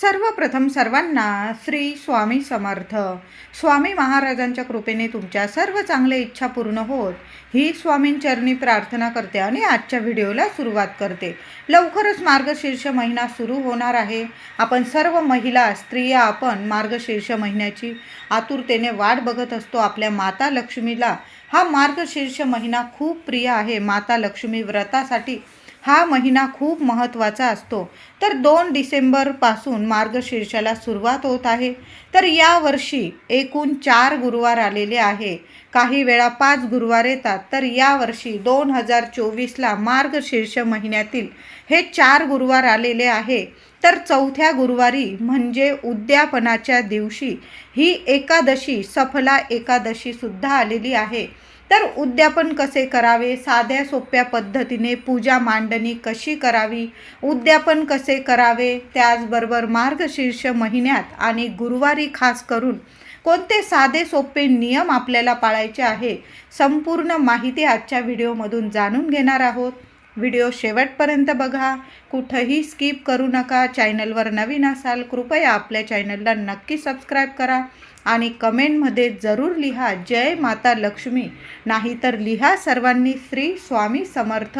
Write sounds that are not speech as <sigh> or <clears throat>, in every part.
सर्वप्रथम सर्वांना श्री स्वामी समर्थ. स्वामी महाराजांच्या कृपेने तुमच्या सर्व चांगल्या इच्छा पूर्ण होत. ही स्वामींचरणी प्रार्थना करते आणि आजच्या व्हिडिओला सुरुवात करते. लवकरच मार्गशीर्ष महिना सुरू होणार आहे. आपण सर्व महिला स्त्रिया आपण मार्गशीर्ष महिन्याची आतुरतेने वाट बघत असतो. आपल्या माता लक्ष्मीला हा मार्गशीर्ष महिना खूप प्रिय आहे. माता लक्ष्मी व्रतासाठी हा महिना खूप महत्त्वाचा असतो. तर दोन डिसेंबरपासून मार्गशीर्षाला सुरुवात होत आहे. तर यावर्षी एकूण चार गुरुवार आलेले आहे. काही वेळा पाच गुरुवार येतात. तर यावर्षी दोन हजार चोवीसला मार्गशीर्ष महिन्यातील हे चार गुरुवार आलेले आहे. तर चौथ्या गुरुवारी म्हणजे उद्यापनाच्या दिवशी ही एकादशी सफला एकादशीसुद्धा आलेली आहे. तर उद्यापन कसे करावे? साध्या सोप्या पद्धतीने पूजा मांडणी कशी करावी? उद्यापन कसे करावे? त्याचबरोबर मार्गशीर्ष महिन्यात आणि गुरुवारी खास करून कोणते साधे सोपे नियम आपल्याला पाळायचे आहे संपूर्ण माहिती आजच्या व्हिडिओमधून जाणून घेणार आहोत. व्हिडिओ शेवटपर्यंत बघा. कुठंही स्किप करू नका. चॅनलवर नवीन असाल कृपया आपल्या चॅनलला नक्की सबस्क्राईब करा. आणि कमेंटमध्ये जरूर लिहा जय माता लक्ष्मी. नाहीतर लिहा सर्वांनी श्री स्वामी समर्थ.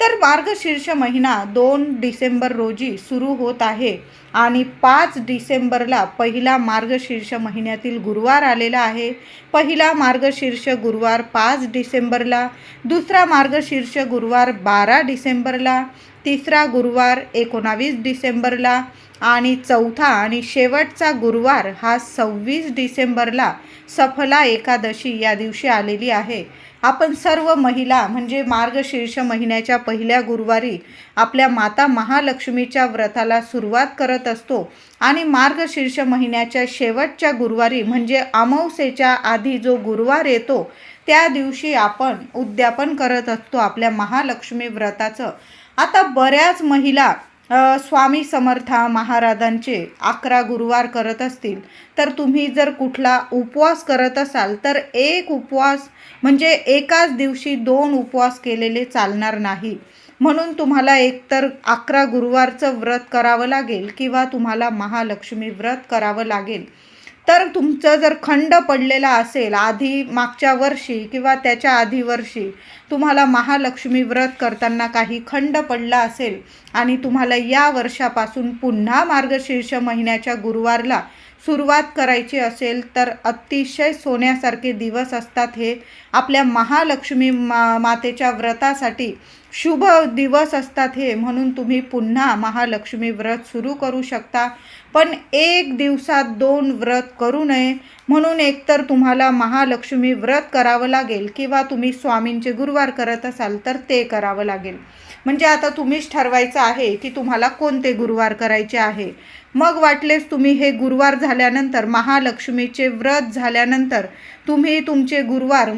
तर मार्गशीर्ष महिना दोन डिसेंबर रोजी सुरू होत आहे आणि पाच डिसेंबरला पहिला मार्गशीर्ष महिन्यातील गुरुवार आलेला आहे. पहिला मार्गशीर्ष गुरुवार पाच डिसेंबरला दुसरा मार्गशीर्ष गुरुवार बारा डिसेंबरला तिसरा गुरुवार एकोणावीस डिसेंबरला आणि चौथा आणि शेवटचा गुरुवार हा सव्वीस डिसेंबरला सफला एकादशी या दिवशी आलेली आहे. आपण सर्व महिला म्हणजे मार्गशीर्ष महिन्याच्या पहिल्या गुरुवारी आपल्या माता महालक्ष्मीच्या व्रताला सुरुवात करत असतो आणि मार्गशीर्ष महिन्याच्या शेवटच्या गुरुवारी म्हणजे अमावस्येच्या आधी जो गुरुवार येतो त्या दिवशी आपण उद्यापन करत असतो आपल्या महालक्ष्मी व्रताचं. आता बऱ्याच महिला स्वामी समर्था महाराजांचे अकरा गुरुवार करत असतील तर तुम्ही जर कुठला उपवास करत असाल तर एक उपवास म्हणजे एकाच दिवशी दोन उपवास केलेले चालणार नाही. म्हणून तुम्हाला एकतर अकरा गुरुवारचं व्रत करावं लागेल किंवा तुम्हाला महालक्ष्मी व्रत करावं लागेल. तर तुमचं जर खंड पडलेला असेल आधी मागच्या वर्षी किंवा त्याच्या आधी वर्षी तुम्हाला महालक्ष्मी व्रत करताना काही खंड पडला असेल आणि तुम्हाला या वर्षापासून पुन्हा मार्गशीर्ष महिन्याच्या गुरुवारला सुरुवात करायची असेल तर अतिशय सोन्यासारखे दिवस असतात हे आपल्या महालक्ष्मी मा मातेच्या व्रतासाठी शुभ दिवस असतात हे. म्हणून तुम्ही पुन्हा महालक्ष्मी व्रत सुरू करू शकता. पण एक दिवसात दोन व्रत करू नये. म्हणून एकतर तुम्हाला महालक्ष्मी व्रत करावं लागेल किंवा तुम्ही स्वामींचे गुरुवार करत असाल तर ते करावं लागेल. म्हणजे आता तुम्हीच ठरवायचं आहे की तुम्हाला कोणते गुरुवार करायचे आहे. मग वाटलेच तुम्ही हे गुरुवार झाल्यानंतर महालक्ष्मीचे व्रत झाल्यानंतर तुम्ही तुमचे गुरुवार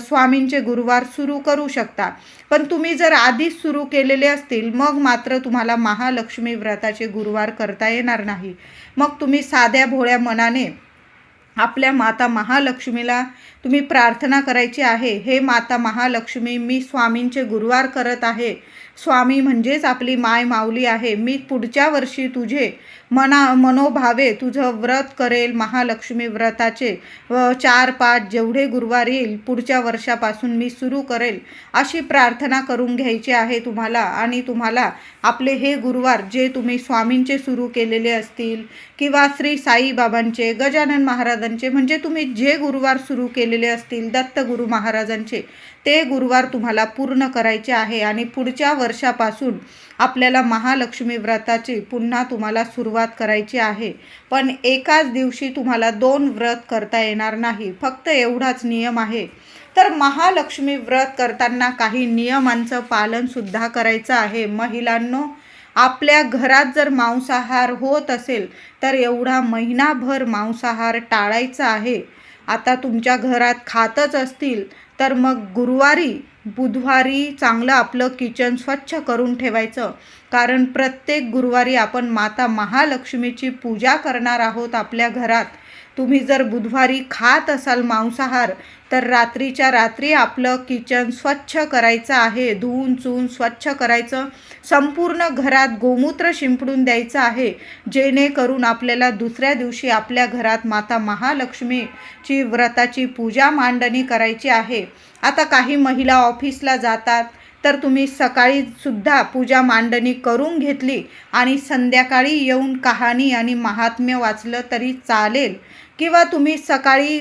स्वामींचे गुरुवार सुरू करू शकता. पण तुम्ही जर आधीच सुरू केलेले असतील मग मात्र तुम्हाला महालक्ष्मी व्रताचे गुरुवार करता येणार नाही. मग तुम्ही साध्या भोळ्या मनाने आपल्या माता महालक्ष्मीला तुम्ही प्रार्थना करायची आहे. हे माता महालक्ष्मी मी स्वामींचे गुरुवार करत आहे. स्वामी म्हणजेच आपली माय माऊली आहे. मी पुढच्या वर्षी तुझे मना मनोभावे तुझं व्रत करेल महालक्ष्मी व्रताचे. व चार पाच जेवढे गुरुवार येईल पुढच्या वर्षापासून मी सुरू करेल. अशी प्रार्थना करून घ्यायची आहे तुम्हाला आणि तुम्हाला आपले हे गुरुवार जे तुम्ही स्वामींचे सुरू केलेले असतील किंवा श्री साईबाबांचे गजानन महाराजांचे म्हणजे तुम्ही जे गुरुवार सुरू केलेले असतील दत्तगुरू महाराजांचे ते गुरुवार तुम्हाला पूर्ण करायचे आहे आणि पुढच्या वर्षापासून आपल्याला महालक्ष्मी व्रताची पुन्हा तुम्हाला सुरुवात करायची आहे. पण एकाच दिवशी तुम्हाला दोन व्रत करता येणार नाही. फक्त एवढाच नियम आहे. तर महालक्ष्मी व्रत करताना काही नियमांचं पालनसुद्धा करायचं आहे. महिलांनो आपल्या घरात जर मांसाहार होत असेल तर एवढा महिनाभर मांसाहार टाळायचा आहे. आता तुमच्या घरात खातच असतील तर मग गुरुवारी बुधवारी चांगलं आपलं किचन स्वच्छ करून ठेवायचं. कारण प्रत्येक गुरुवारी आपण माता महालक्ष्मीची पूजा करणार आहोत आपल्या घरात. तुम्ही जर बुधवारी खात असाल मांसाहार तर रात्रीच्या रात्री आपलं किचन स्वच्छ करायचं आहे. धुवून चुवून स्वच्छ करायचं. संपूर्ण घरात गोमूत्र शिंपडून द्यायचं आहे. जेणेकरून आपल्याला दुसऱ्या दिवशी आपल्या घरात माता महालक्ष्मीची व्रताची पूजा मांडणी करायची आहे. आता काही महिला ऑफिसला जातात तर तुम्ही सकाळीसुद्धा पूजा मांडणी करून घेतली आणि संध्याकाळी येऊन कहाणी आणि महात्म्य वाचलं तरी चालेल. किंवा तुम्ही सकाळी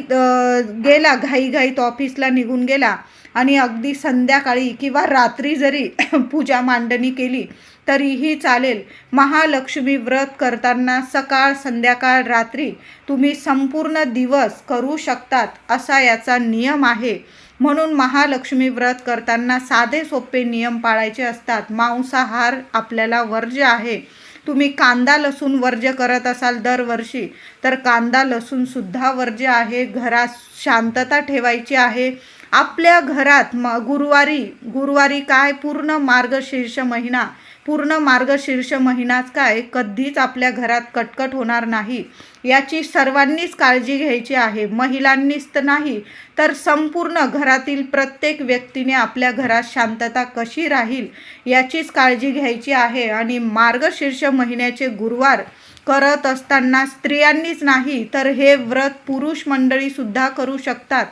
गेला घाईघाईत ऑफिसला निघून गेला आणि अगदी संध्याकाळी किंवा रात्री जरी <coughs> पूजा मांडणी केली तरीही चालेल. महालक्ष्मी व्रत करताना सकाळ संध्याकाळ रात्री तुम्ही संपूर्ण दिवस करू शकतात असा याचा नियम आहे. म्हणून महालक्ष्मी व्रत करताना साधे सोपे नियम पाळायचे असतात. मांसाहार आपल्याला वर्ज्य आहे. तुम्ही कांदा लसूण वर्ज्य करत असाल दरवर्षी तर कांदा लसूणसुद्धा वर्ज्य आहे. घरात शांतता ठेवायची आहे. आपल्या घरात म गुरुवारी गुरुवारी काय? पूर्ण मार्गशीर्ष महिना. पूर्ण मार्गशीर्ष महिनाच काय कधीच आपल्या घरात कटकट होणार नाही. याची सर्वांनीच काळजी घ्यायची आहे. महिलांनीच तर नाही तर संपूर्ण घरातील प्रत्येक व्यक्तीने आपल्या घरात शांतता कशी राहील याचीच काळजी घ्यायची आहे. आणि मार्गशीर्ष महिन्याचे गुरुवार करत असताना स्त्रियांनीच नाही तर हे व्रत पुरुष मंडळीसुद्धा करू शकतात.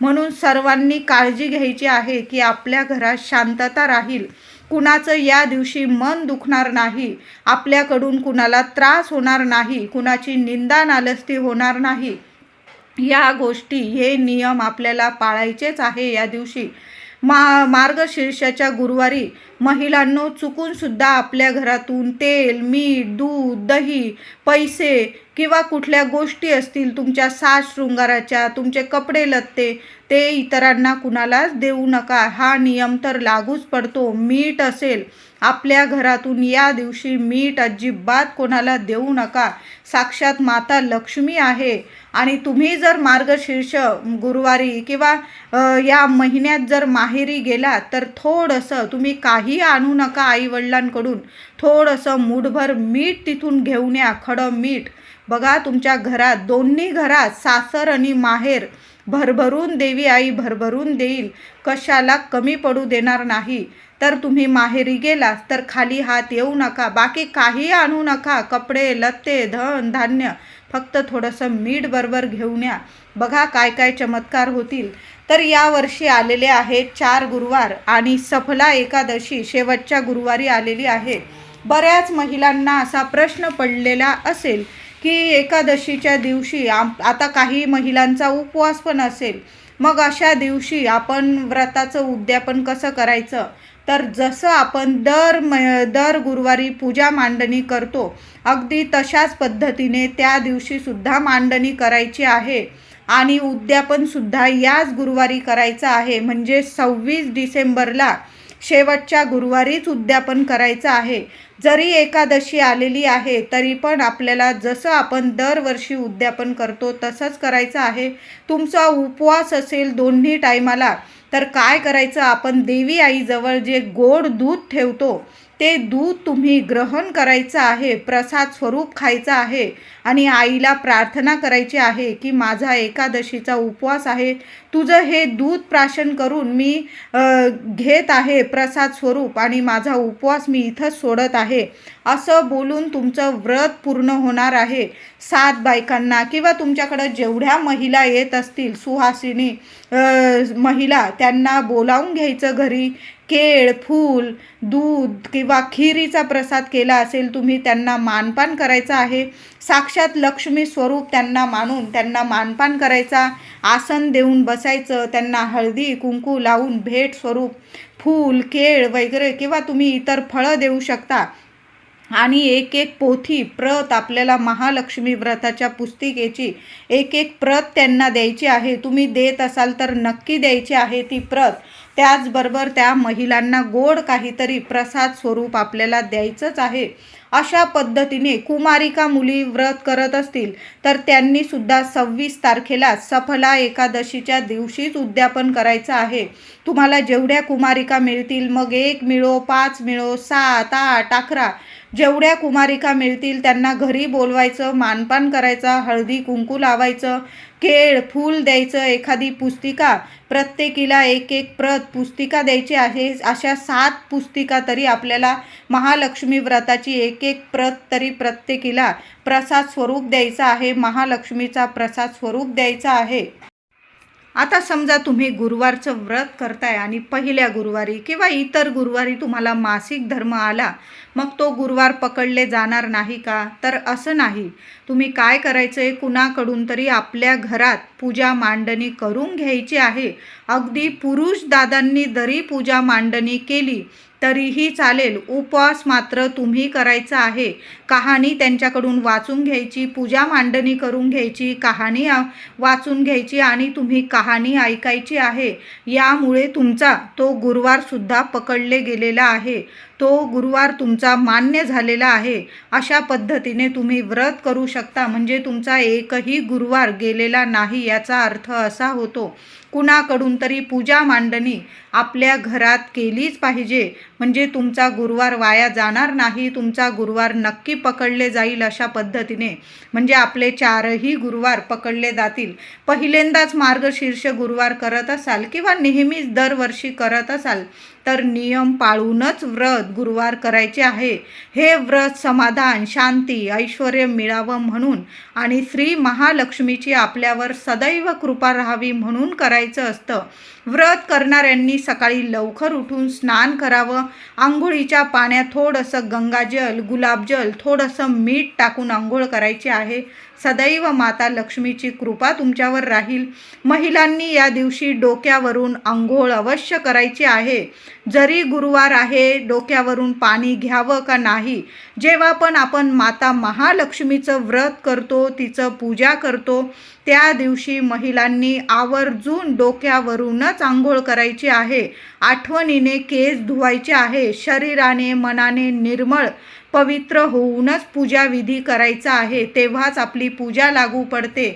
म्हणून सर्वांनी काळजी घ्यायची आहे की आपल्या घरात शांतता राहील. कुणाचं या दिवशी मन दुखणार नाही आपल्याकडून कुणाला त्रास होणार नाही कुणाची निंदा नालस्ती होणार नाही. या गोष्टी हे नियम आपल्याला पाळायचेच आहे या दिवशी. मा मार्गशीर्षाच्या गुरुवारी महिलांनो चुकूनसुद्धा आपल्या घरातून तेल मीठ दूध दही पैसे किंवा कुठल्या गोष्टी असतील तुमच्या साज शृंगाराच्या तुमचे कपडे लत्ते ते इतरांना कुणालाच देऊ नका. हा नियम तर लागूच पडतो. मीठ असेल आपल्या घरातून या दिवशी मीठ अजिबात कोणाला देऊ नका. साक्षात माता लक्ष्मी आहे. आणि तुम्ही जर मार्गशीर्ष गुरुवारी किंवा या महिन्यात जर माहेरी गेलात तर थोडंसं तुम्ही काही आणू नका आईवडिलांकडून. थोडंसं मूठभर मीठ तिथून घेऊन या खडं मीठ. बघा तुमच्या घरात दोन्ही घरात सासर आणि माहेर भरभरून देवी आई भरभरून देईल. कशाला कमी पडू देणार नाही. तर तुम्ही माहेरी गेलात तर खाली हात येऊ नका बाकी काही आणू नका. कपडे लत्ते धन धान्य फक्त थोडंसं मीठ बरोबर घेऊन या. बघा काय काय चमत्कार होतील. तर यावर्षी आलेले आहेत चार गुरुवार आणि सफला एकादशी शेवटच्या गुरुवारी आलेली आहे. बऱ्याच महिलांना असा प्रश्न पडलेला असेल की एकादशीच्या दिवशी आम आता काही महिलांचा उपवास पण असेल. मग अशा दिवशी आपण व्रताचं उद्यापन कसं करायचं? तर जसं आपण दर म दर गुरुवारी पूजा मांडणी करतो अगदी तशाच पद्धतीने त्या दिवशीसुद्धा मांडणी करायची आहे. आणि उद्यापनसुद्धा याच गुरुवारी करायचं आहे. म्हणजे सव्वीस डिसेंबरला शेवटच्या गुरुवारीच उद्यापन करायचं आहे. जरी एकादशी आलेली आहे तरी पण आपल्याला जसं आपण दरवर्षी उद्यापन करतो तसंच करायचं आहे. तुमचा उपवास असेल दोन्ही टायमाला तर काय करायचं? आपण देवी आईजवळ जे गोड दूध ठेवतो ते दूध तुम्ही ग्रहण करायचं आहे प्रसाद स्वरूप खायचं आहे आणि आईला प्रार्थना करायची आहे की माझा एकादशीचा उपवास आहे तुझं हे दूध प्राशन करून मी घेत आहे प्रसाद स्वरूप आणि माझा उपवास मी इथंच सोडत आहे. असं बोलून तुमचं व्रत पूर्ण होणार आहे. सात बायकांना किंवा तुमच्याकडं जेवढ्या महिला येत असतील सुहासिनी महिला त्यांना बोलावून घ्यायचं घरी. केळ फूल दूध किंवा खिरीचा प्रसाद केला असेल तुम्ही त्यांना मानपान करायचं आहे. साक्षात लक्ष्मी स्वरूप त्यांना मानून त्यांना मानपान करायचा. आसन देऊन बसायचं त्यांना हळदी कुंकू लावून भेट स्वरूप फूल केळ वगैरे किंवा तुम्ही इतर फळं देऊ शकता. आणि एक एक पोथी प्रत आपल्याला महालक्ष्मी व्रताच्या पुस्तिकेची एक एक प्रत त्यांना द्यायची आहे. तुम्ही देत असाल तर नक्की द्यायची आहे ती प्रत. त्याचबरोबर त्या महिलांना गोड काहीतरी प्रसाद स्वरूप आपल्याला द्यायचंच आहे. अशा पद्धतीने कुमारिका मुली व्रत करत असतील तर त्यांनी सुद्धा सव्वीस तारखेला सफला एकादशीच्या दिवशीच उद्यापन करायचं आहे. तुम्हाला जेवढ्या कुमारिका मिळतील मग एक मिळो पाच मिळो सात आठ अकरा जेवढ्या कुमारिका मिळतील त्यांना घरी बोलवायचं मानपान करायचा हळदी कुंकू लावायचं केळ फूल द्यायचं एखादी पुस्तिका प्रत्येकीला एक एक प्रत पुस्तिका द्यायची आहे. अशा सात पुस्तिका तरी आपल्याला महालक्ष्मी व्रताची एक एक प्रत तरी प्रत्येकीला प्रसाद स्वरूप द्यायचा आहे. महालक्ष्मीचा प्रसाद स्वरूप द्यायचा आहे. आता समजा तुम्ही गुरुवारचं व्रत करताय आणि पहिल्या गुरुवारी किंवा इतर गुरुवारी तुम्हाला मासिक धर्म आला मग तो गुरुवार पकडले जाणार नाही का? तर असं नाही. तुम्ही काय करायचं आहे कुणाकडून तरी आपल्या घरात पूजा मांडणी करून घ्यायची आहे. अगदी पुरुष दादांनी जरी पूजा मांडणी केली तरीही चालेल. उपवास मात्र तुम्ही करायचा आहे. कहाणी त्यांच्याकडून वाचून घ्यायची पूजा मांडणी करून घ्यायची कहाणी वाचून घ्यायची आणि तुम्ही कहाणी ऐकायची आहे. यामुळे तुमचा तो गुरुवारसुद्धा पकडले गेलेला आहे. तो गुरुवार तुमचा मान्य झालेला आहे. अशा पद्धतीने तुम्ही व्रत करू शकता. म्हणजे तुमचा एकही गुरुवार गेलेला नाही याचा अर्थ असा होतो. कुणाकडून तरी पूजा मांडणी आपल्या घरात केलीच पाहिजे. म्हणजे तुमचा गुरुवार वाया जाणार नाही तुमचा गुरुवार नक्की पकडले जाईल अशा पद्धतीने. म्हणजे आपले चारही गुरुवार पकडले जातील. पहिल्यांदाच मार्गशीर्ष गुरुवार करत असाल किंवा नेहमीच दरवर्षी करत असाल तर नियम पाळूनच व्रत गुरुवार करायचे आहे. हे व्रत समाधान शांती ऐश्वर मिळावं म्हणून आणि श्री महालक्ष्मीची आपल्यावर सदैव कृपा राहावी म्हणून करायचं असतं. व्रत करणाऱ्यांनी सकाळी लवकर उठून स्नान करावं. आंघोळीच्या पाण्यात थोडंसं गंगाजल गुलाबजल थोडंसं मीठ टाकून आंघोळ करायची आहे. सदैव माता लक्ष्मीची कृपा तुमच्यावर राहील. महिलांनी या दिवशी डोक्यावरून आंघोळ अवश्य करायची आहे. जरी गुरुवार आहे डोक्यावरून पाणी घ्यावं का नाही? जेव्हा पण आपण माता महालक्ष्मीचं व्रत करतो तिचं पूजा करतो त्या दिवशी महिलांनी आवर्जून डोक्यावरूनच आंघोळ करायची आहे. आठवणीने केस धुवायचे आहे. शरीराने मनाने निर्मळ पवित्र होऊनच पूजाविधी करायचा आहे तेव्हाच आपली पूजा लागू पडते.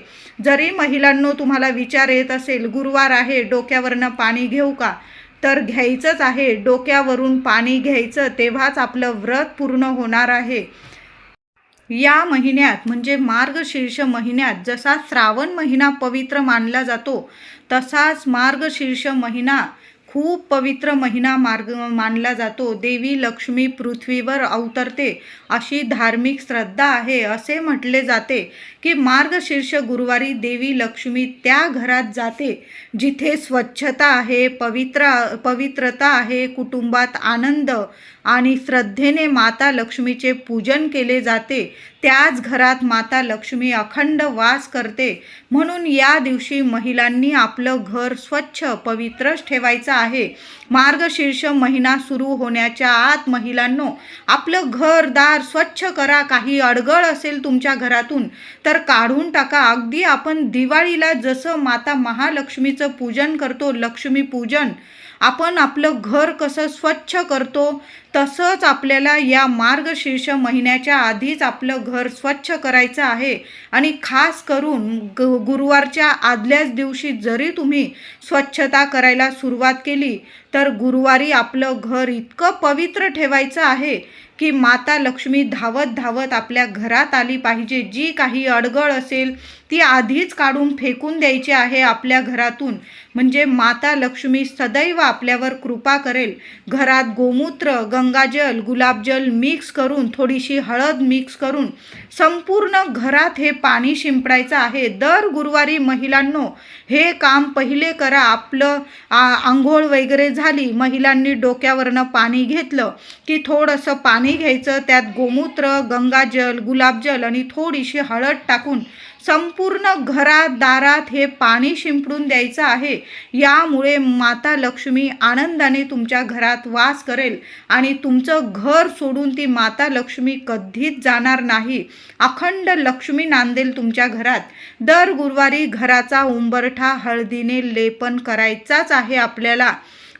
जरी महिलांनो तुम्हाला विचार येत असेल गुरुवार आहे डोक्यावरनं पाणी घेऊ का? तर घ्यायचंच आहे. डोक्यावरून पाणी घ्यायचं तेव्हाच आपलं व्रत पूर्ण होणार आहे. या महिन्यात म्हणजे मार्गशीर्ष महिन्यात जसा श्रावण महिना पवित्र मानला जातो तसाच मार्गशीर्ष महिना खूप पवित्र महिना मार्ग मानला जातो. देवी लक्ष्मी पृथ्वीवर अवतरते अशी धार्मिक श्रद्धा आहे असे म्हटले जाते की मार्गशीर्ष गुरुवारी देवी लक्ष्मी त्या घरात जाते जिथे स्वच्छता आहे पवित्र पवित्रता आहे कुटुंबात आनंद आणि श्रद्धेने माता लक्ष्मीचे पूजन केले जाते. त्याच घरात माता लक्ष्मी अखंड वास करते. म्हणून या दिवशी महिलांनी आपलं घर स्वच्छ पवित्रच ठेवायचं आहे. मार्गशीर्ष महिना सुरू होण्याच्या आत महिलांनो आपलं घरदार स्वच्छ करा. काही अडगळ असेल तुमच्या घरातून तर काढून टाका. अगदी आपण दिवाळीला जसं माता महालक्ष्मीचं पूजन करतो लक्ष्मीपूजन आपण आपलं घर कसं स्वच्छ करतो तसंच आपल्याला या मार्गशीर्ष महिन्याच्या आधीच आपलं घर स्वच्छ करायचं आहे. आणि खास करून ग गुरुवारच्या आदल्याच दिवशी जरी तुम्ही स्वच्छता करायला सुरुवात केली तर गुरुवारी आपलं घर इतकं पवित्र ठेवायचं आहे की माता लक्ष्मी धावत धावत आपल्या घरात आली पाहिजे. जी काही अडगळ असेल ती आधीच काढून फेकून द्यायची आहे आपल्या घरातून. म्हणजे माता लक्ष्मी सदैव आपल्यावर कृपा करेल. घरात गोमूत्र गंगाजल गुलाबजल मिक्स करून थोडीशी हळद मिक्स करून संपूर्ण घरात हे पाणी शिंपडायचं आहे. दर गुरुवारी महिलांनो हे काम पहिले करा. आपलं आंघोळ वगैरे झाली महिलांनी डोक्यावरनं पाणी घेतलं की थोडंसं पाणी घ्यायचं. त्यात गोमूत्र गंगाजल गुलाबजल आणि थोडीशी हळद टाकून संपूर्ण घरात दारात हे पाणी शिंपडून द्यायचं आहे. यामुळे माता लक्ष्मी आनंदाने तुमच्या घरात वास करेल आणि तुमचं घर सोडून ती माता लक्ष्मी कधीच जाणार नाही. अखंड लक्ष्मी नांदेल तुमच्या घरात. दर गुरुवारी घराचा उंबरठा हळदीने लेपन करायचाच आहे आपल्याला.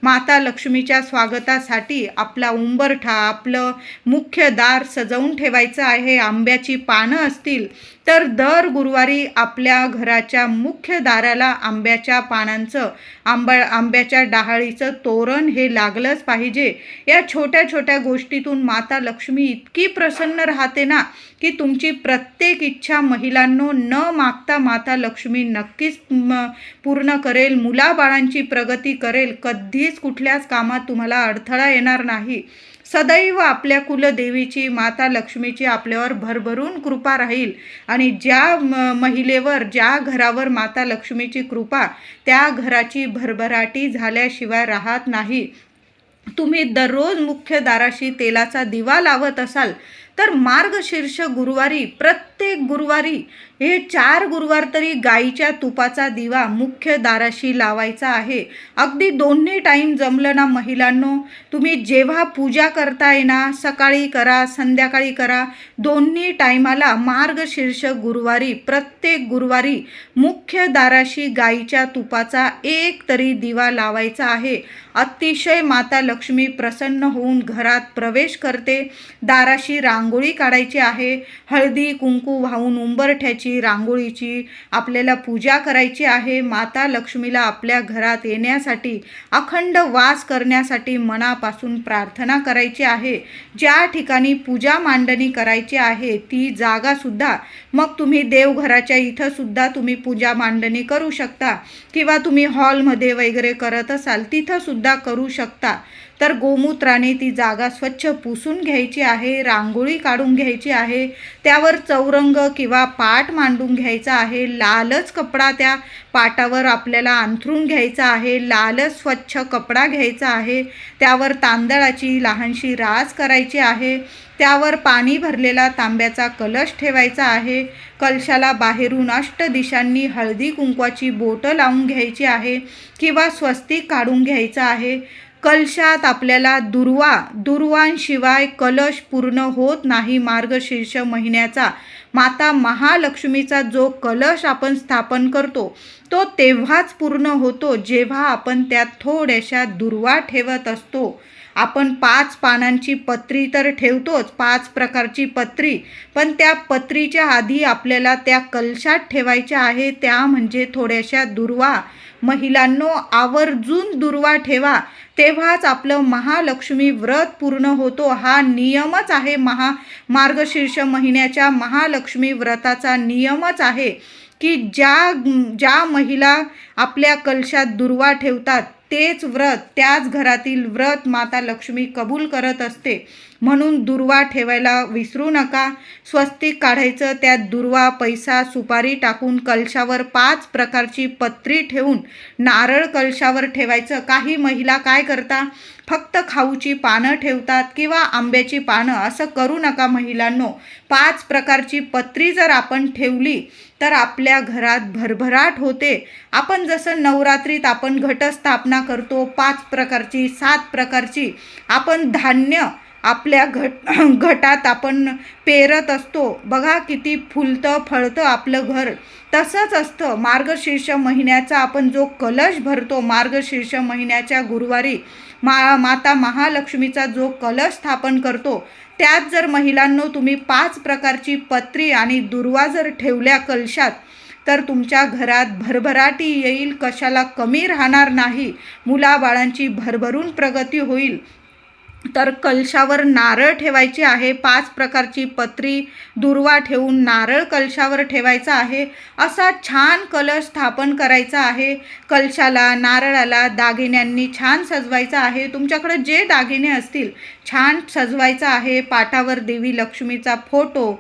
माता लक्ष्मीच्या स्वागतासाठी आपला उंबरठा आपलं मुख्य दार सजवून ठेवायचं आहे. आंब्याची पानं असतील तर दर गुरुवारी आपल्या घराच्या मुख्य दाराला आंब्याच्या पानांचं आंबा आंब्याच्या डहाळीचं तोरण हे लागलंच पाहिजे. या छोट्या छोट्या गोष्टीतून माता लक्ष्मी इतकी प्रसन्न राहते ना की तुमची प्रत्येक इच्छा महिलांनो न मागता माता लक्ष्मी नक्कीच पूर्ण करेल मुलाबाळांची प्रगती करेल. कधीच कुठल्याच कामात तुम्हाला अडथळा येणार नाही. सदैव आपल्या कुलदेवीची माता लक्ष्मीची आपल्यावर भरभरून कृपा राहील. आणि ज्या महिलेवर ज्या घरावर माता लक्ष्मीची कृपा त्या घराची भरभराटी झाल्याशिवाय राहत नाही. तुम्ही दररोज मुख्य दाराशी तेलाचा दिवा लावत असाल तर मार्गशीर्ष गुरुवारी प्रत्येक गुरुवारी हे चार गुरुवार तरी गाईच्या तुपाचा दिवा मुख्य दाराशी लावायचा आहे. अगदी दोन्ही टाईम जमलं ना महिलांनो? तुम्ही जेव्हा पूजा करताय ना सकाळी करा संध्याकाळी करा दोन्ही टायमाला मार्गशीर्ष गुरुवारी प्रत्येक गुरुवारी मुख्य दाराशी गाईच्या तुपाचा एक तरी दिवा लावायचा आहे. अतिशय माता लक्ष्मी प्रसन्न होऊन घरात प्रवेश करते. दाराशी रांगोळी काढायची आहे. हळदी कुंकू वाहून उंबरठ्याची रांगोळीची आपल्याला पूजा करायची आहे. माता लक्ष्मीला आपल्या घरात येण्यासाठी अखंड वास करण्यासाठी मनापासून प्रार्थना करायची आहे. ज्या ठिकाणी पूजा मांडणी करायची आहे ती जागासुद्धा मग तुम्ही देवघराच्या इथंसुद्धा तुम्ही पूजा मांडणी करू शकता. किंवा तुम्ही हॉलमध्ये वगैरे करत असाल तिथं सुद्धा करू शकता. तर गोमूत्राने ती जागा स्वच्छ पुसून घ्यायची आहे रांगोळी काढून घ्यायची आहे त्यावर चौरंग किंवा पाट मांडून घ्यायचा आहे लालच कपडा त्या पाटावर आपल्याला अंथरून घ्यायचा आहे लालच स्वच्छ कपडा घ्यायचा आहे त्यावर तांदळाची लहानशी रास करायची आहे त्यावर पाणी भरलेला तांब्याचा कलश ठेवायचा आहे कलशाला बाहेरून अष्ट दिशांनी हळदी कुंकवाची बोटं लावून घ्यायची आहे किंवा स्वस्तिक काढून घ्यायचं आहे. कलशात आपल्याला दुर्वा दुर्वांशिवाय कलश पूर्ण होत नाही मार्गशीर्ष महिन्याचा. माता महालक्ष्मीचा जो कलश आपण स्थापन करतो तो तेव्हाच पूर्ण होतो जेव्हा आपण त्यात थोड्याशा दुर्वा ठेवत असतो. आपण पाच पानांची पत्री तर ठेवतोच पाच प्रकारची पत्री. पण त्या पत्रीच्या आधी आपल्याला त्या कलशात ठेवायच्या आहे त्या म्हणजे थोड्याशा दुर्वा. महिलांनो आवर्जून दुर्वा ठेवा. तेव्हाच आपलं महालक्ष्मी व्रत पूर्ण होतो. हा नियमच आहे महा मार्गशीर्ष महिन्याच्या महालक्ष्मी व्रताचा नियमच आहे की ज्या ज्या महिला आपल्या कलशात दुर्वा ठेवतात तेच व्रत त्याच घरातील व्रत माता लक्ष्मी कबूल करत असते. म्हणून दुर्वा ठेवायला विसरू नका. स्वस्तिक काढायचं त्यात दुर्वा पैसा सुपारी टाकून कलशावर पाच प्रकारची पत्री ठेवून नारळ कलशावर ठेवायचं. काही महिला काय करता? फक्त खाऊची पानं ठेवतात किंवा आंब्याची पानं. असं करू नका महिलांनो. पाच प्रकारची पत्री जर आपण ठेवली तर आपल्या घरात भरभराट होते. आपण जसं नवरात्रीत आपण घटस्थापना करतो पाच प्रकारची सात प्रकारची आपण धान्य आपल्या घट <clears throat> घटात आपण पेरत असतो. बघा किती फुलतं फळतं आपलं घर. तसंच असतं. मार्गशीर्ष महिन्याचा आपण जो कलश भरतो मार्गशीर्ष महिन्याच्या गुरुवारी मा माता महालक्ष्मीचा जो कलश स्थापन करतो त्यात जर महिलांनो तुम्ही पाच प्रकारची पत्री आणि दुर्वा जर ठेवल्या कलशात तर तुमच्या घरात भरभराटी येईल कशाला कमी राहणार नाही मुलाबाळांची भरभरून प्रगती होईल. तर कलशावर नारळ ठेवायचे आहे. पाच प्रकारची पत्री दुर्वा ठेवून नारळ कलशावर ठेवायचा आहे. असा छान कलश स्थापन करायचा आहे. कलशाला नारळाला दागिन्यांनी छान सजवायचा आहे. तुमच्याकडे जे दागिने असतील छान सजवायचा आहे. पाटावर देवी लक्ष्मीचा फोटो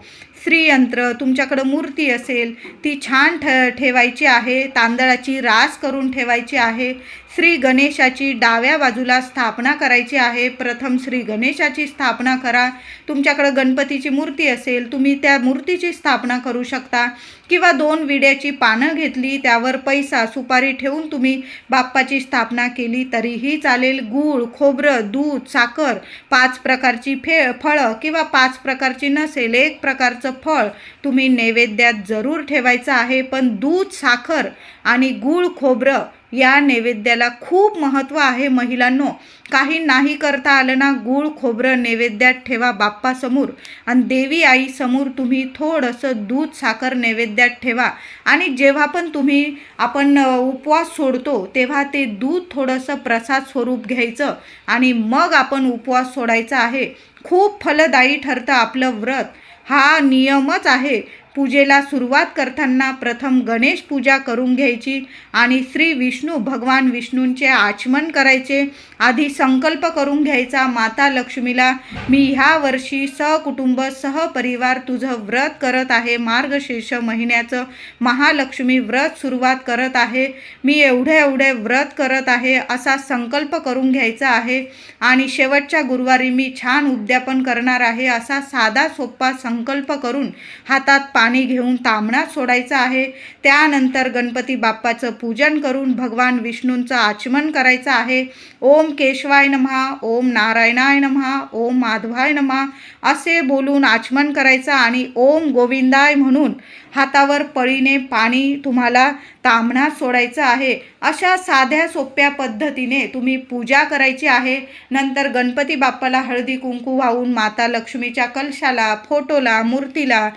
श्रीयंत्र तुमच्याकडं मूर्ती असेल ती छान ठ ठेवायची आहे. तांदळाची रास करून ठेवायची आहे. श्री गणेशाची डाव्या बाजूला स्थापना करायची आहे. प्रथम श्री गणेशाची स्थापना करा. तुमच्याकडं गणपतीची मूर्ती असेल तुम्ही त्या मूर्तीची स्थापना करू शकता. किंवा दोन विड्याची पानं घेतली त्यावर पैसा सुपारी ठेवून तुम्ही बाप्पाची स्थापना केली तरीही चालेल. गूळ खोबरं दूध साखर पाच प्रकारची फे फळं किंवा पाच प्रकारची नसेल एक प्रकारचं फळ तुम्ही नैवेद्यात जरूर ठेवायचं आहे. पण दूध साखर आणि गूळ खोबरं या नैवेद्याला खूप महत्त्व आहे महिलांनो. काही नाही करता आलं ना गूळ खोबरं नैवेद्यात ठेवा बाप्पासमोर आणि देवी आई समोर तुम्ही थोडंसं दूध साखर नैवेद्यात ठेवा. आणि जेव्हा पण तुम्ही आपण उपवास सोडतो तेव्हा ते दूध थोडंसं प्रसाद स्वरूप घ्यायचं. आणि मग आपण उपवास सोडायचा आहे. खूप फलदायी ठरतं आपलं व्रत. हा नियमच आहे. पूजेला सुरुवात करताना प्रथम गणेश पूजा करून घ्यायची आणि श्री विष्णू भगवान विष्णूंचे आचमन करायचे. आधी संकल्प करून घ्यायचा माता लक्ष्मीला मी ह्या वर्षी सहकुटुंब सहपरिवार तुझं व्रत करत आहे. मार्गशीर्ष महिन्याचं महालक्ष्मी व्रत सुरुवात करत आहे. मी एवढे एवढे व्रत करत आहे असा संकल्प करून घ्यायचा आहे. आणि शेवटच्या गुरुवारी मी छान उद्यापन करणार आहे असा साधा सोपा संकल्प करून हातात पाणी घेऊन तांबणात सोडायचं आहे. त्यानंतर गणपती बाप्पाचं पूजन करून भगवान विष्णूंचं आचमन करायचं आहे. ओम केशवाय नमहा ओम नारायणाय नमहा ओम माधवाय नमहा असे बोलून आचमन करायचं आणि ओम गोविंदाय म्हणून हातावर पळीने पाणी तुम्हाला तांबणात सोडायचं आहे. अशा साध्या सोप्या पद्धतीने तुम्ही पूजा करायची आहे. नंतर गणपती बाप्पाला हळदी कुंकू वाहून माता लक्ष्मीच्या कलशाला फोटोला मूर्तीला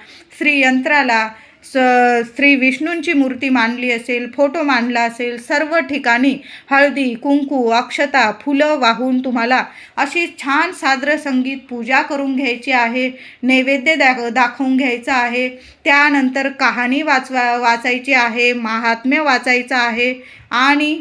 श्रीयंत्राला स श्री विष्णूंची मूर्ती मांडली असेल फोटो मांडला असेल सर्व ठिकाणी हळदी कुंकू अक्षता फुलं वाहून तुम्हाला अशी छान साद्र संगीत पूजा करून घ्यायची आहे नैवेद्य दा दाखवून घ्यायचं आहे. त्यानंतर कहाणी वाचवा वाचायची आहे महात्म्य वाचायचं आहे आणि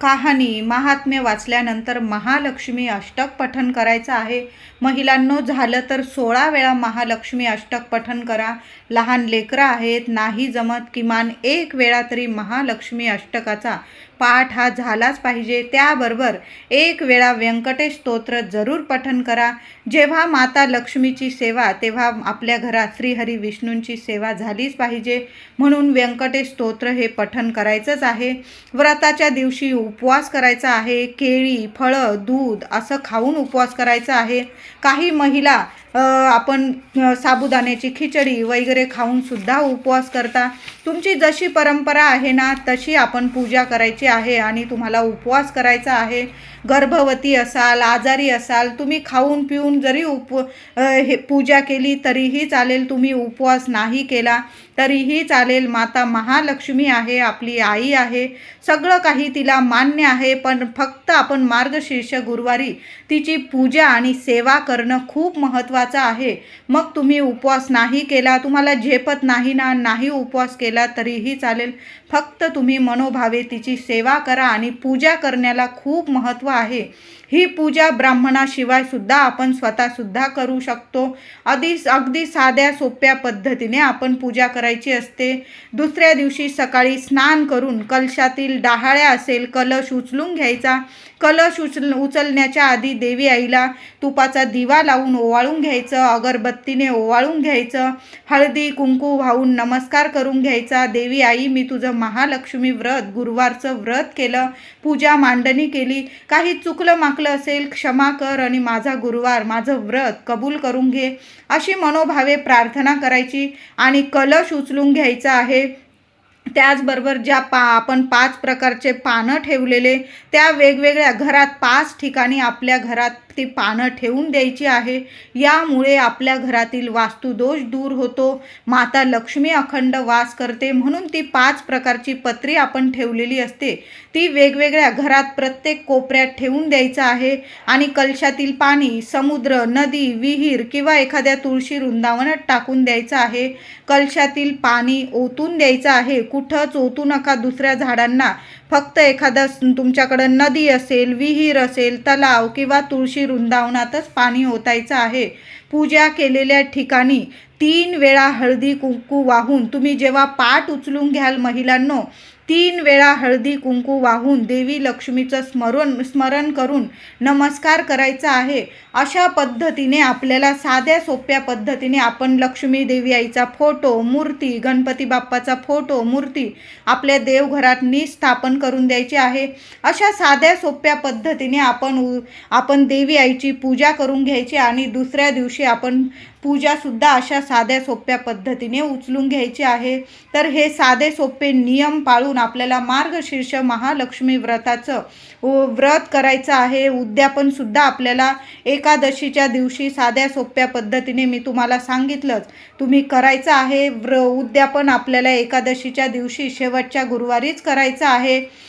कहाणी महात्म्य वाचल्यानंतर महालक्ष्मी अष्टक पठण करायचं आहे. महिलांनो झालं तर सोळा वेळा महालक्ष्मी अष्टक पठण करा. लहान लेकरं आहेत नाही जमत किमान एक वेळा तरी महालक्ष्मी अष्टकाचा पाठ हा झालाच पाहिजे. त्याबरोबर एक वेळा व्यंकटेश स्तोत्र जरूर पठन करा. जेव्हा माता लक्ष्मीची सेवा तेव्हा आपल्या घरात श्रीहरी विष्णूंची सेवा झालीच पाहिजे. म्हणून व्यंकटेश स्तोत्र हे पठन करायचंच आहे. व्रताच्या दिवशी उपवास करायचा आहे. केळी फळं दूध असं खाऊन उपवास करायचा आहे. काही महिला आपण साबुदाण्याची खिचडी वगैरे खाऊनसुद्धा उपवास करता. तुमची जशी परंपरा आहे ना तशी आपण पूजा करायची आहे आणि तुम्हाला उपवास करायचा आहे. गर्भवती असाल आजारी असाल तुम्ही खाऊन पिऊन जरी उप हे पूजा केली तरीही चालेल तुम्ही उपवास नाही केला तरीही चालेल. माता महालक्ष्मी आहे आपली आई आहे. सगळं काही तिला मान्य आहे पण फक्त आपण मार्गशीर्ष गुरुवारी तिची पूजा आणि सेवा करणं खूप महत्त्वाचं आहे. मग तुम्ही उपवास नाही केला तुम्हाला झेपत नाही ना नाही उपवास केला तरीही चालेल. फक्त तुम्ही मनोभावे तिची सेवा करा आणि पूजा करण्याला खूप महत्त्व आहे. ही पूजा ब्राह्मणाशिवाय सुद्धा आपण स्वतःसुद्धा करू शकतो. अगदी अगदी साध्या सोप्या पद्धतीने आपण पूजा करायची असते. दुसऱ्या दिवशी सकाळी स्नान करून कलशातील डहाळ्या असेल कलश उचलून घ्यायचा. कलश उचल उचलण्याच्या आधी देवी आईला तुपाचा दिवा लावून ओवाळून घ्यायचं अगरबत्तीने ओवाळून घ्यायचं हळदी कुंकू वाहून नमस्कार करून घ्यायचा. देवी आई मी तुझं महालक्ष्मी व्रत गुरुवारचं व्रत केलं पूजा मांडणी केली. काही चुकलं माकलं असेल क्षमा कर आणि माझा गुरुवार माझं व्रत कबूल करून घे. अशी मनोभावे प्रार्थना करायची आणि कलश उचलून घ्यायचा आहे. त्याचबरोबर ज्या पा आपण पाच प्रकारचे पानं ठेवलेले त्या वेगवेगळ्या घरात पाच ठिकाणी आपल्या घरात ती पानं ठेवून द्यायची आहे. यामुळे आपल्या घरातील वास्तुदोष दूर होतो. माता लक्ष्मी अखंड वास करते म्हणून ती पाच प्रकारची पत्री आपण ठेवलेली असते. ती वेगवेगळ्या घरात प्रत्येक कोपऱ्यात ठेवून द्यायचं आहे आणि कलशातील पाणी समुद्र नदी विहीर किंवा एखाद्या तुळशी वृंदावनात टाकून द्यायचं आहे. कलशातील पाणी ओतून द्यायचं आहे. कुठंच ओतू नका दुसऱ्या झाडांना. फक्त एखादं तुमच्याकडं नदी असेल विहीर असेल तलाव किंवा तुळशी वृंदावनातच पाणी ओतायचं आहे. पूजा केलेल्या ठिकाणी तीन वेळा हळदी कुंकू वाहून तुम्ही जेव्हा पाठ उचलून घ्याल महिलांनो तीन वेळा हळदी कुंकू वाहून देवी लक्ष्मीचं स्मरण स्मरण करून नमस्कार करायचा आहे. अशा पद्धतीने आपल्याला साध्या सोप्या पद्धतीने आपण लक्ष्मी देवी आईचा फोटो मूर्ती गणपती बाप्पाचा फोटो मूर्ती आपल्या देवघरात स्थापन करून द्यायची आहे. अशा साध्या सोप्या पद्धतीने आपण उ- आपण देवी आईची पूजा करून घ्यायची आणि दुसऱ्या दिवशी आपण पूजासुद्धा अशा साध्या सोप्या पद्धतीने उचलून घ्यायची आहे. तर हे साधे सोपे नियम पाळून आपल्याला मार्गशीर्ष महालक्ष्मी व्रताचं व- व्रत करायचं आहे. उद्यापनसुद्धा आपल्याला एकादशीच्या दिवशी साध्या सोप्या पद्धतीने मी तुम्हाला सांगितलंच. तुम्ही करायचं आहे व्र उद्यापन आपल्याला एकादशीच्या दिवशी शेवटच्या गुरुवारीच करायचं आहे.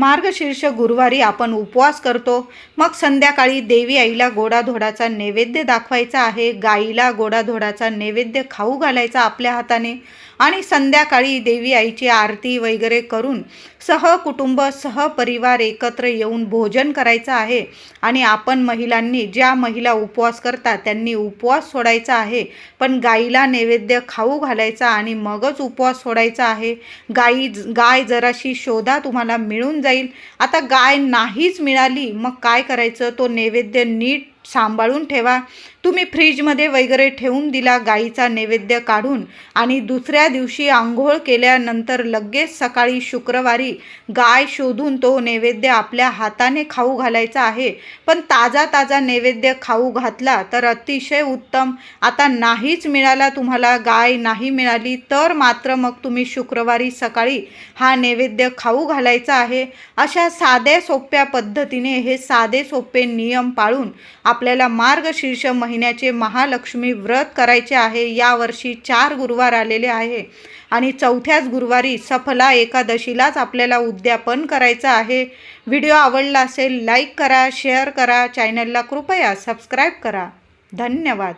मार्गशीर्ष गुरुवारी आपण उपवास करतो. मग संध्याकाळी देवी आईला गोडाधोडाचा नैवेद्य दाखवायचा आहे. गाईला गोडाधोडाचा नैवेद्य खाऊ घालायचा आपल्या हाताने. आणि संध्याकाळी देवी आईची आरती वगैरे करून सहकुटुंब सहपरिवार एकत्र येऊन भोजन करायचं आहे. आणि आपण महिलांनी ज्या महिला उपवास करतात त्यांनी उपवास सोडायचा आहे. पण गाईला नैवेद्य खाऊ घालायचा आणि मगच उपवास सोडायचा आहे. गाई गाय जराशी शोधा तुम्हाला मिळून जाईल. आता गाय नाहीच मिळाली मग काय करायचं? तो नैवेद्य नीट सांभाळून ठेवा. तुम्ही फ्रीजमध्ये वगैरे ठेवून दिला गाईचा नैवेद्य काढून आणि दुसऱ्या दिवशी आंघोळ केल्यानंतर लगेच सकाळी शुक्रवारी गाय शोधून तो नैवेद्य आपल्या हाताने खाऊ घालायचा आहे. पण ताजा ताजा नैवेद्य खाऊ घातला तर अतिशय उत्तम. आता नाहीच मिळाला तुम्हाला गाय नाही मिळाली तर मात्र मग तुम्ही शुक्रवारी सकाळी हा नैवेद्य खाऊ घालायचा आहे. अशा साध्या सोप्या पद्धतीने हे साधे सोपे नियम पाळून आपल्याला मार्गशीर्ष महिन्याचे महालक्ष्मी व्रत करायचे आहे. यावर्षी चार गुरुवार आलेले आहे आणि चौथ्याच गुरुवारी सफला एकादशीलाच आपल्याला उद्यापन करायचं आहे. व्हिडिओ आवडला असेल लाईक करा शेअर करा चॅनलला कृपया सबस्क्राईब करा. धन्यवाद.